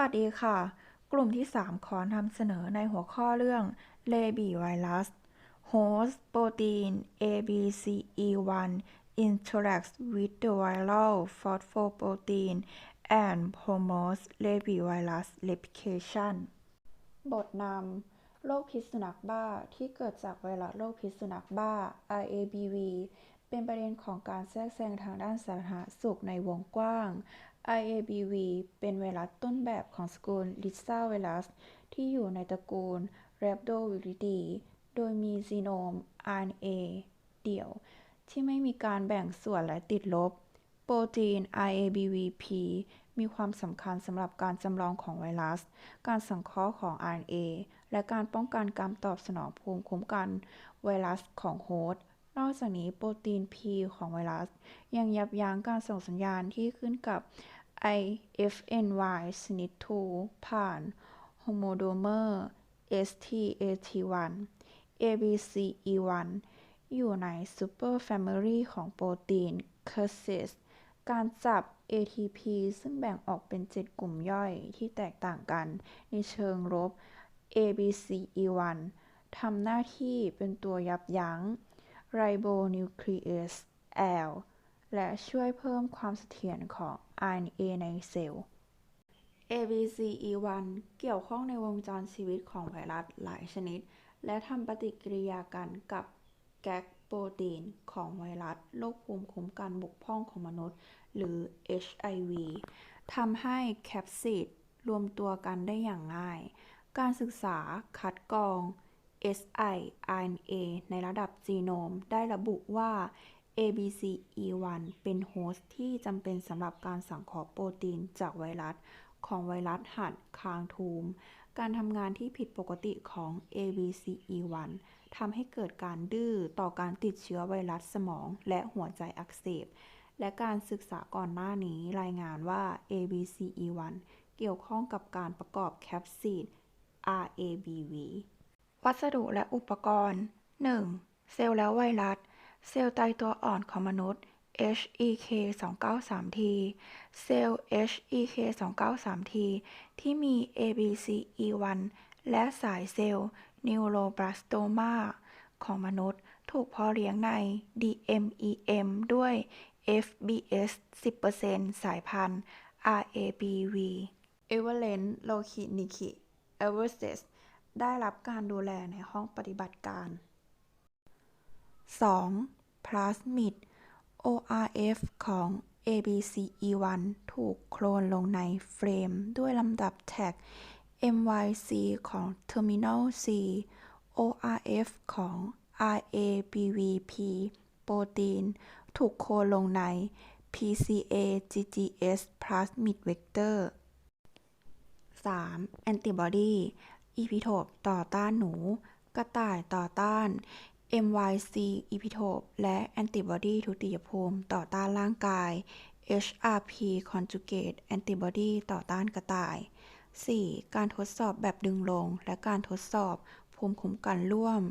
วัสดีค่ะ กลุ่มที่ 3 ขอนำเสนอในหัวข้อเรื่องเลบีไวรัส Host protein ABCE1 interacts with the viral phosphoprotein and promotes lebivirus replication บทนำโรคพิษสุนัขบ้าที่เกิดจากไวรัสโรคพิษสุนัขบ้า RABV เป็นประเด็นของการแทรกแซงทางด้านสาธารณสุขในวงกว้าง RABV เป็นไวรัสต้นแบบของสกุล Lissa ไวรัสที่อยู่ในตระกูล Rhabdoviridae โดยมีจีโนม RNA เดี่ยว ที่ไม่มีการแบ่งส่วนและติดลบ โปรตีน RABVP มีความสำคัญสำหรับการจำลองของไวรัส การสังเคราะห์ของ RNA และการป้องกันการตอบสนองภูมิคุ้มกันไวรัสของโฮสต์นอกจากนี้โปรตีน P ของไวรัส ยังยับยั้งการส่งสัญญาณที่ขึ้นกับ IFNY ชนิด 2 ผ่านโฮโมโดเมอร์ STAT1 ABCE1 อยู่ในซูเปอร์แฟมิลีของโปรตีน Cases การจับ ATP ซึ่งแบ่งออกเป็น 7 กลุ่มย่อยที่แตกต่างกันในเชิงลบ ABCE1 ทำหน้าที่เป็นตัวยับยั้ง ribonuclease L และช่วยเพิ่มความเสถียรของ RNA ในเซลล์ ABCE1 เกี่ยวข้องในวงจรชีวิตของไวรัสหลายชนิด และทำปฏิกิริยากันกับแก๊กโปรตีนของไวรัสโรคภูมิคุ้มกันบกพร่องของมนุษย์ หรือ HIV ทำให้แคปซิดรวมตัวกันได้อย่างง่าย การศึกษาคัดกรอง siRNA ในระดับจีโนม ได้ระบุว่า ABCE1 เป็นโฮสต์ที่จำเป็นสำหรับการสังเคราะห์โปรตีนจากไวรัส ของไวรัสหัดคางทูม การทำงานที่ผิดปกติของ ABCE1 ทำให้เกิดการดื้อต่อการติดเชื้อไวรัสสมองและหัวใจอักเสบ และการศึกษาก่อนหน้านี้รายงานว่า ABCE1 เกี่ยวข้องกับการประกอบแคปซิด RABV วัสดุและอุปกรณ์ 1. เซลล์และไวรัส เซลล์ไตตัวอ่อนของมนุษย์ HEK293T เซลล์ HEK293T ที่มี ABCE1 และสายเซลล์นิวโรบลาสโตมาของมนุษย์ถูกเพาะเลี้ยงใน DMEM ด้วย FBS 10%สายพันธุ์ RABV Evalent Lokinicki Everses ได้รับการดูแลในห้องปฏิบัติการ 2. พลาสมิด ORF ของ ABCE1 ถูกโคลนลงในเฟรม ด้วยลำดับแท็ก MYC ของ Terminal C ORF ของ RABVP โปรตีน ถูกโคลนลงใน PCA GGS Plasmid Vector 3. แอนติบอดี อีพิโทปต่อต้านหนู กระต่ายต่อต้าน MYC อีพิโทปและแอนติบอดีทุติยภูมิต่อต้านร่างกาย HRP conjugate antibody ต่อต้านกระต่าย 4. การทดสอบแบบดึงลง และการทดสอบภูมิคุ้มกันร่วม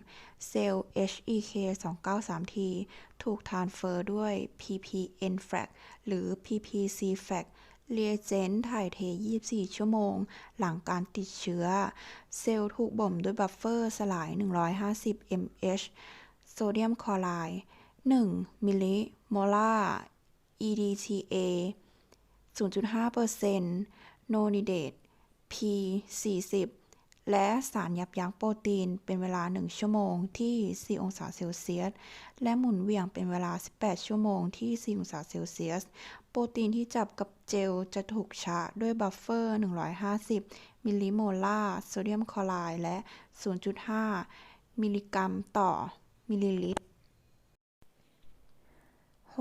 เซลล์ HEK293T ถูกทานเฟอร์ด้วย PPNFAC หรือ PPCFAC เรียเจนต์ถ่ายเท 24 ชั่วโมง หลังการติดเชื้อ เซลล์ถูกบ่มด้วยบัฟเฟอร์สลาย 150 mH โซเดียมคลอไรด์ 1 มิลลิโมลาร์ EDTA 0.5%โนนิเดต P 40 และสารยับยั้งโปรตีนเป็นเวลา 1 ชั่วโมงที่ 4 องศาเซลเซียส และหมุนเวียงเป็นเวลา 18 ชั่วโมงที่ 4 องศาเซลเซียส โปรตีนที่จับกับเจลจะถูกชะด้วยบัฟเฟอร์ 150 มิลลิโมลาร์โซเดียมคลอไรด์และ 0.5 มิลลิกรัมต่อมิลลิลิตร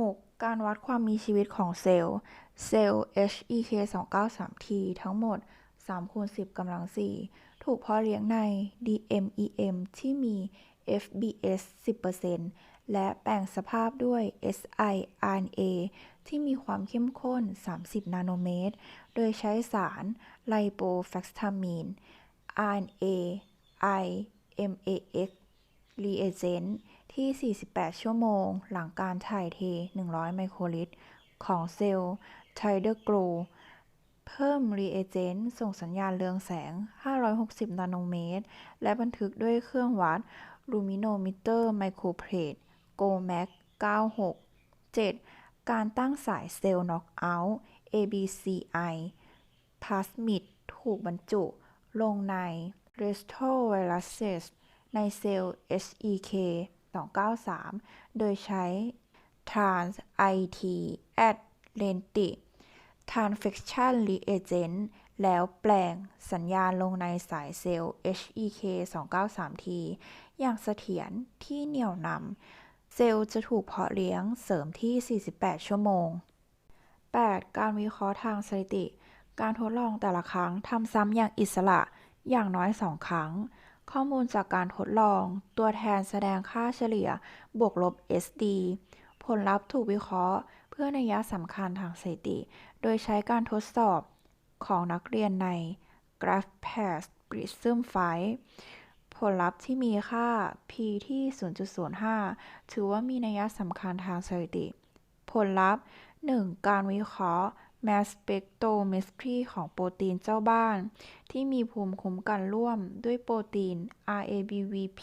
6. การวัดความมีชีวิตของเซลล์ เซลล์ HEK293T ทั้งหมด3คูณ10กำลัง4 ถูกพาะเลี้ยงใน DMEM ที่มี FBS 10%และแปลงสภาพด้วย siRNA ที่มีความเข้มข้น 30 นาโนเมตร โดยใช้สารไลโปแฟกซามีน RNA IMAX รีเอเจนที่ 48 ชั่วโมง หลังการถ่ายเท 100 ไมโครลิตร ของเซลล์ไทเดอร์โกล เพิ่มรีเอเจนต์ส่งสัญญาณเรืองแสง 560 นาโนเมตร และบันทึกด้วยเครื่องวัดลูมิโนมิเตอร์ไมโครเพรด GOMAC 96 7. การตั้งสายเซลล์น็อกเอาท์ ABCI พลาสมิดถูกบรรจุ ลงใน retroviruses ในเซลล์ HEK 293 โดยใช้ trans IT at lenti transfection reagent แล้วแปลงสัญญาณลงในสายเซลล์ HEK 293 T อย่างเสถียรที่เหนี่ยวนำ เซลล์จะถูกเพาะเลี้ยงเสริมที่ 48 ชั่วโมง 8. การวิเคราะห์ทางสถิติ การทดลองแต่ละครั้งทำซ้ำอย่างอิสระอย่างน้อย 2 ครั้ง ข้อมูลจากการทดลอง ตัวแทนแสดงค่าเฉลี่ยบวกลบ SD ผลลัพธ์ถูกวิเคราะห์ เพื่อนัยสำคัญทางสถิติ โดยใช้การทดสอบของนักเรียนใน GraphPath Prism 5 ผลลัพธ์ที่มีค่า p ที่ 0.05 ถือว่ามีนัยสำคัญทางสถิติ ผลลัพธ์ 1. การวิเคราะห์ mass spectrometry ของโปรตีนเจ้าบ้าน ที่มีภูมิคุ้มกันร่วมด้วยโปรตีน RABVP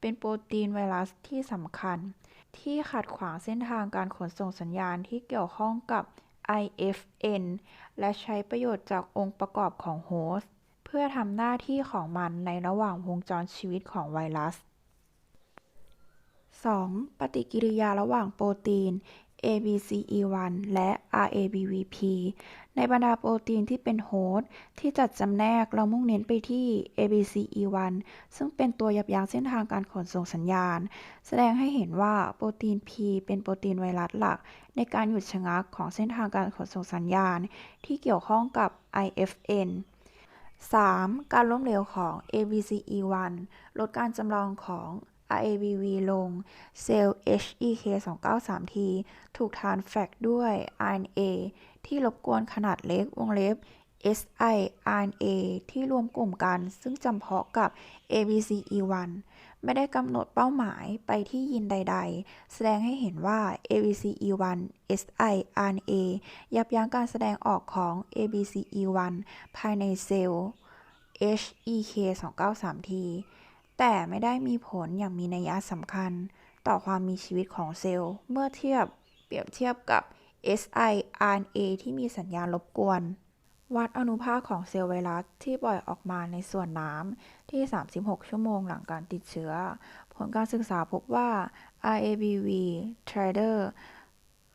เป็นโปรตีนไวรัสที่สำคัญ ที่ขัดขวางเส้นทางการขนส่งสัญญาณที่เกี่ยวข้องกับ IFN และใช้ประโยชน์จากองค์ประกอบของโฮสต์ เพื่อทำหน้าที่ของมันในระหว่างวงจรชีวิตของไวรัส 2. ปฏิกิริยาระหว่างโปรตีน ABCE1 และ RABVP ในบรรดาโปรตีนที่เป็นโฮสต์ที่จัดจำแนกเรามุ่งเน้นไปที่ ABCE1 ซึ่งเป็นตัวยับยั้งเส้นทางการขนส่งสัญญาณ แสดงให้เห็นว่าโปรตีน P เป็นโปรตีนไวรัสหลัก ในการหยุดชะงักของเส้นทางการขนส่งสัญญาณ ที่เกี่ยวข้องกับ IFN 3. การล้มเหลวของ ABCE1 ลดการจำลองของ RABV ลง เซลล์ HEK293T ถูกทานแฟกด้วย RNA ที่รบกวนขนาดเล็กวงเล็บ siRNA ที่รวมกลุ่มกันซึ่งจำเพาะกับ ABCE1 ไม่ได้กำหนดเป้าหมายไปที่ยีนใด ๆ แสดงให้เห็นว่า ABCE1 siRNA ยับยั้งการแสดงออกของ ABCE1 ภายในเซลล์ HEK293T แต่ไม่ได้มีผลอย่างมีนัยสำคัญ ต่อความมีชีวิตของเซลล์ เมื่อเทียบเปรียบเทียบกับ siRNA ที่มีสัญญาณรบกวน วัดอนุภาคของเซลล์ไวรัสที่ปล่อยออกมาในส่วนน้ำที่ 36 ชั่วโมงหลังการติดเชื้อ ผลการศึกษาพบว่า RABV titer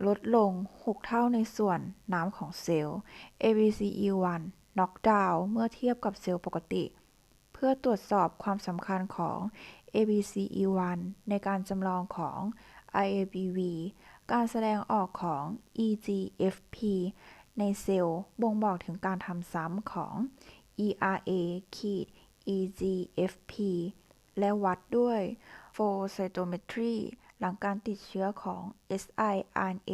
ลดลง 6 เท่าในส่วนน้ำของเซลล์ ABCE1 knockdown เมื่อเทียบกับเซลล์ปกติ พื่อตรวจสอบความสำคัญของ ABCE1 ในการจำลองของ RABV การแสดงออกของ EGFP ในเซลล์บ่งบอกถึงการทำซ้ำของ ERA-EGFP และวัดด้วย flow cytometry หลังการติดเชื้อของ siRNA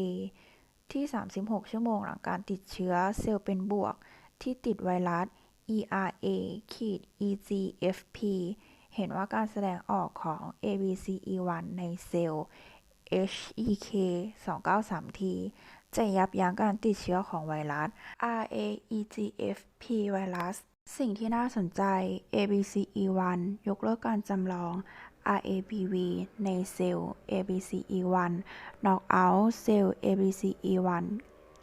ที่ 36 ชั่วโมงหลังการติดเชื้อเซลล์เป็นบวกที่ติดไวรัส ERA-EGFP เห็นว่าการแสดงออกของ ABCE1 ในเซลล์ HEK 293T จะยับยั้งการติดเชื้อของไวรัส RAEGFP ไวรัส สิ่งที่น่าสนใจ ABCE1 ยกเลิกการจำลอง RABV ในเซลล์ ABCE1 knockout เซลล์ ABCE1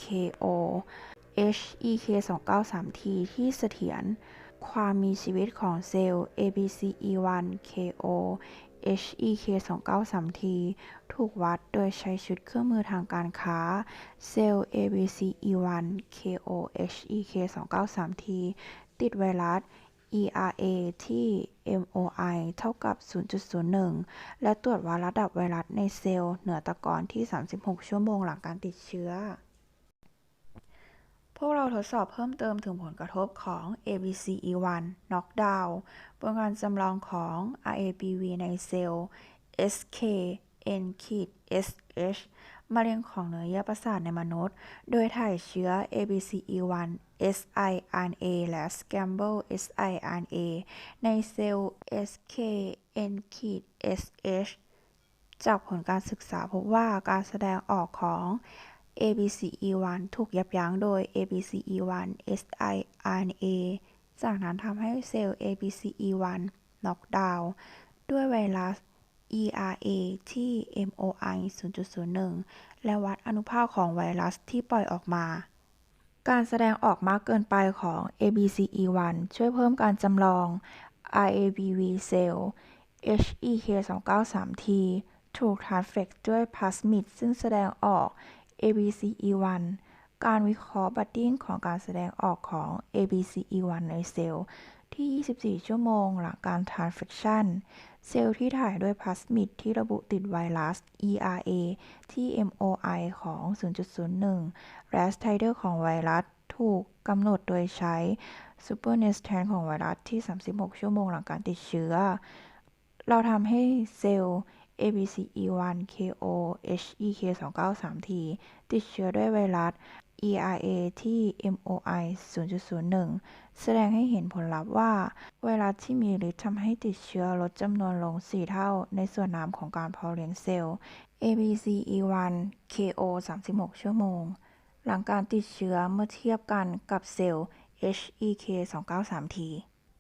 KO HEK 293T ที่เสถียร ความมีชีวิตของเซลล์ ABCE1 KO HEK 293T ถูกวัดโดยใช้ชุดเครื่องมือทางการค้า เซลล์ ABCE1 KO HEK 293T ติดไวรัส ERA ที่ MOI เท่ากับ 0.01 และตรวจวัดระดับไวรัสในเซลล์เหนือตะกอนที่ 36 ชั่วโมงหลังการติดเชื้อ วกเราทดสอบเพิ่มเติมถึงผลกระทบของ ABCE1 knockdown บนการจำลองของ RABV ในเซลล์ SKN-SH มะเร็งของเนื้อเยื่อประสาทในมนุษย์ โดยถ่ายเชื้อ ABCE1 siRNA และ Scramble siRNA ในเซลล์ SKN-SH จากผลการศึกษาพบว่าการแสดงออกของ ABCE1 ถูกยับยั้งโดย ABCE1 siRNA จากนั้นทำให้เซลล์ ABCE1 น็อกดาวน์ด้วยไวรัส ERA ที่ MOI 0.01 และวัดอนุภาคของไวรัสที่ปล่อยออกมา การแสดงออกมากเกินไปของ ABCE1 ช่วยเพิ่มการจำลอง RABV เซลล์ HEK293T ถูกทานเฟกด้วยพลาสมิดซึ่งแสดงออก ABCE1 การวิเคราะห์บัดดิ้งของการแสดงออกของ ABCE1 ในเซลล์ที่ 24 ชั่วโมงหลังการทรานสเฟคชันเซลล์ที่ถ่ายด้วยพลาสมิดที่ระบุติดไวรัส ERA ที่ MOI ของ 0.01 และไทเตอร์ของไวรัสถูกกำหนดโดยใช้ Supernestant ของไวรัสที่ 36 ชั่วโมงหลังการติดเชื้อ เราทำให้เซลล์ ABCE1 KO HEK293T ติดเชื้อด้วยไวรัส ERA ที่ MOI 0.01 แสดงให้เห็นผลลัพธ์ว่า ไวรัสที่มีฤทธิ์ทำให้ติดเชื้อลดจำนวนลง 4 เท่าในส่วนน้ำของการเพาะเลี้ยงเซลล์ ABCE1 KO 36 ชั่วโมง หลังการติดเชื้อเมื่อเทียบกันกับเซลล์ HEK293T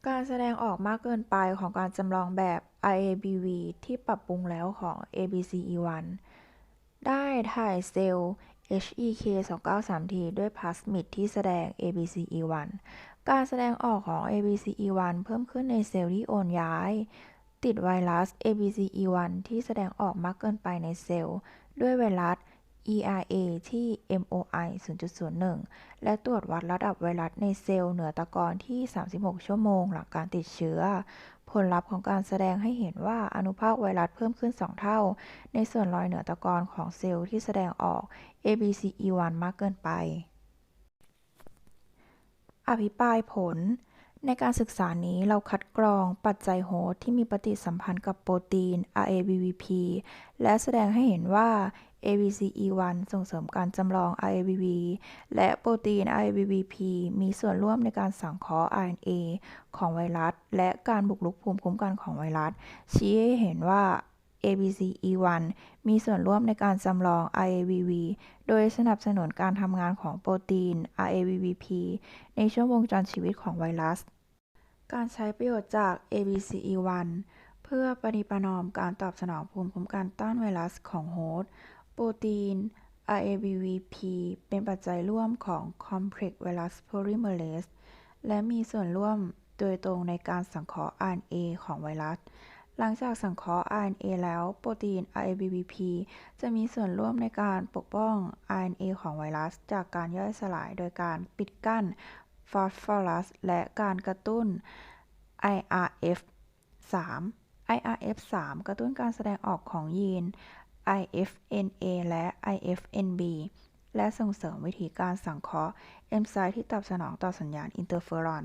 การแสดงออกมากเกินไปของการจำลองแบบ RABV ที่ปรับปรุงแล้วของ ABCE1 ได้ถ่ายเซลล์ HEK293T ด้วยพลาสมิดที่แสดง ABCE1 การแสดงออกของ ABCE1 เพิ่มขึ้นในเซลล์ที่โอนย้าย ติดไวรัส ABCE1 ที่แสดงออกมากเกินไปในเซลล์ ด้วยไวรัส ERA ที่ MOI 0.01 และตรวจวัดระดับไวรัสในเซลล์เหนือตะกอนที่ 36 ชั่วโมงหลังการติดเชื้อ ผลลัพธ์ของการแสดงให้เห็นว่าอนุภาคไวรัสเพิ่มขึ้น 2 เท่า ในส่วนรอยเหนือตะกอนของเซลล์ที่แสดงออก ABCE1 มากเกินไป อภิปรายผล ในการศึกษานี้เราคัดกรองปัจจัยโฮสต์ที่มีปฏิสัมพันธ์กับโปรตีน RABVP และแสดงให้เห็นว่า ABCE1 ส่งเสริมการจำลอง RABV และโปรตีน RABVP มีส่วนร่วมในการสังเคราะห์ RNA ของไวรัส และการบุกรุกภูมิคุ้มกันของไวรัส ชี้ให้เห็นว่า ABCE1 มีส่วนร่วมในการจำลอง RABV โดยสนับสนุนการทำงานของโปรตีน RABVP ในช่วงวงจรชีวิตของไวรัส การใช้ประโยชน์จาก ABCE1 เพื่อปฏิประนอมการตอบสนองภูมิคุ้มกันต้านไวรัสของโฮสต์โปรตีน RABVP เป็นปัจจัยร่วมของ Complex Virus Polymerase และมีส่วนร่วมโดยตรงในการสังเคราะห์ RNA ของไวรัส หลังจากสังเคราะห์ RNA แล้วโปรตีน RABVP จะมีส่วนร่วมในการปกป้อง RNA ของไวรัส จากการย่อยสลายโดยการปิดกั้นฟอสฟอรัสและการกระตุ้น IRF3 IRF3 กระตุ้นการแสดงออกของยีน IFNA และ IFNB และส่งเสริมวิธีการสังเคราะห์เอนไซม์ที่ตอบสนองต่อสัญญาณอินเตอร์เฟอรอน